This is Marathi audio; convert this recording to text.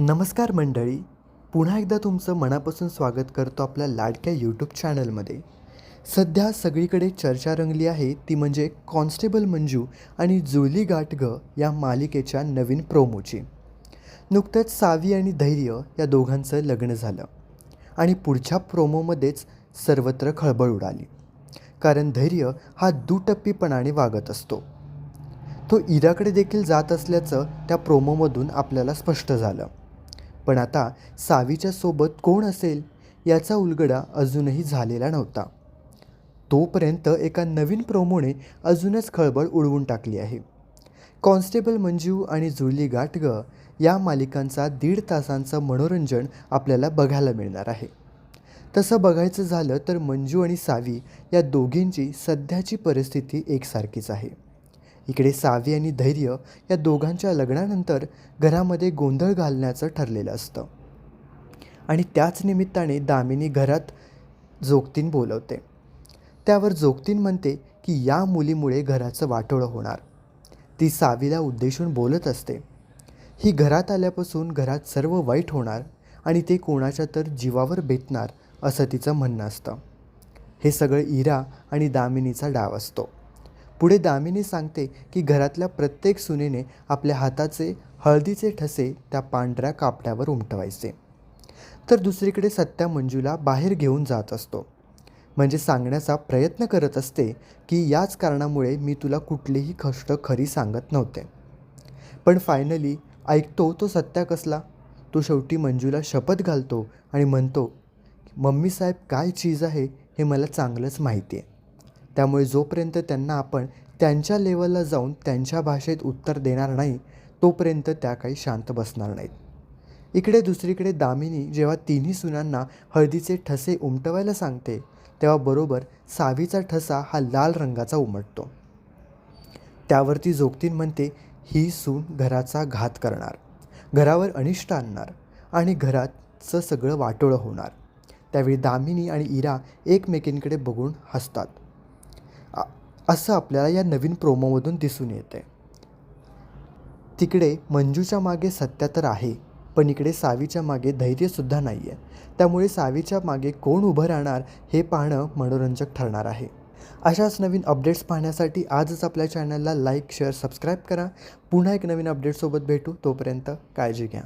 नमस्कार मंडळी. पुन्हा एकदा तुमचं मनापासून स्वागत करतो आपल्या लाडक्या यूट्यूब चॅनलमध्ये सध्या सगळीकडे चर्चा रंगली आहे ती म्हणजे कॉन्स्टेबल मंजू आणि जुली गाठग या मालिकेच्या नवीन प्रोमोची. नुकतंच सावी आणि धैर्य या दोघांचं लग्न झालं आणि पुढच्या प्रोमोमध्येच सर्वत्र खळबळ उडाली. कारण धैर्य हा दुटप्पीपणाने वागत असतो. तो इराकडे देखील जात असल्याचं त्या प्रोमोमधून आपल्याला स्पष्ट झालं. पण आता सावीच्या सोबत कोण असेल याचा उलगडा अजूनही झालेला नव्हता. तोपर्यंत एका नवीन प्रोमोने अजूनच खळबळ उडवून टाकली आहे. कॉन्स्टेबल मंजू आणि जुळली गाटग या मालिकांचा दीड तासांचं मनोरंजन आपल्याला बघायला मिळणार आहे. तसं बघायचं झालं तर मंजू आणि सावी या दोघींची सध्याची परिस्थिती एकसारखीच आहे. इकडे सावी आणि धैर्य या दोघांच्या लग्नानंतर घरामध्ये गोंधळ घालण्याचं ठरलेलं असतं. आणि त्याच निमित्ताने दामिनी घरात जोगतीन बोलवते. त्यावर जोगतीन म्हणते की या मुलीमुळे घराचं वाटोळं होणार. ती सावीला उद्देशून बोलत असते. ही घरात आल्यापासून घरात सर्व वाईट होणार आणि ते कोणाच्या तर जीवावर बेतणार असं तिचं म्हणणं असतं. हे सगळं इरा आणि दामिनीचा डाव असतो. पुढे दामिनी सांगते की घरातल्या प्रत्येक सुनेने आपल्या हाताचे हळदीचे ठसे त्या पांढऱ्या कापड्यावर उमटवायचे. तर दुसरीकडे सत्या मंजूला बाहेर घेऊन जात असतो. म्हणजे सांगण्याचा प्रयत्न करत असते की याच कारणामुळे मी तुला कुठलीही कष्ट खरी सांगत नव्हते. पण फायनली ऐकतो तो सत्या कसला? तो शेवटी मंजूला शपथ घालतो आणि म्हणतो मम्मी साहेब काय चीज आहे हे मला चांगलंच माहिती आहे त्यामुळे जोपर्यंत त्यांना आपण त्यांच्या लेवलला जाऊन त्यांच्या भाषेत उत्तर देणार नाही तोपर्यंत त्या काही शांत बसणार नाहीत. इकडे दुसरीकडे दामिनी जेव्हा तिन्ही सुनांना हळदीचे ठसे उमटवायला सांगते तेव्हा बरोबर सावीचा ठसा हा लाल रंगाचा उमटतो. त्यावरती जोगतीन म्हणते ही सून घराचा घात करणार घरावर अनिष्ट आणणार आणि घराचं सगळं वाटोळं होणार. त्यावेळी दामिनी आणि इरा एकमेकींकडे बघून हसतात. आ- असं आपल्याला या नवीन प्रोमोमधून दिसून येते तिकडे मंजूच्या मागे सत्या तर आहे पण इकडे सावीच्या मागे धैर्यसुद्धा नाही आहे त्यामुळे सावीच्या मागे कोण उभं राहणार हे पाहणं मनोरंजक ठरणार आहे. अशाच नवीन अपडेट्स पाहण्यासाठी आजच आपल्या चॅनलला लाईक शेअर सबस्क्राईब करा. पुन्हा एक नवीन अपडेटसोबत भेटू. तोपर्यंत काळजी घ्या.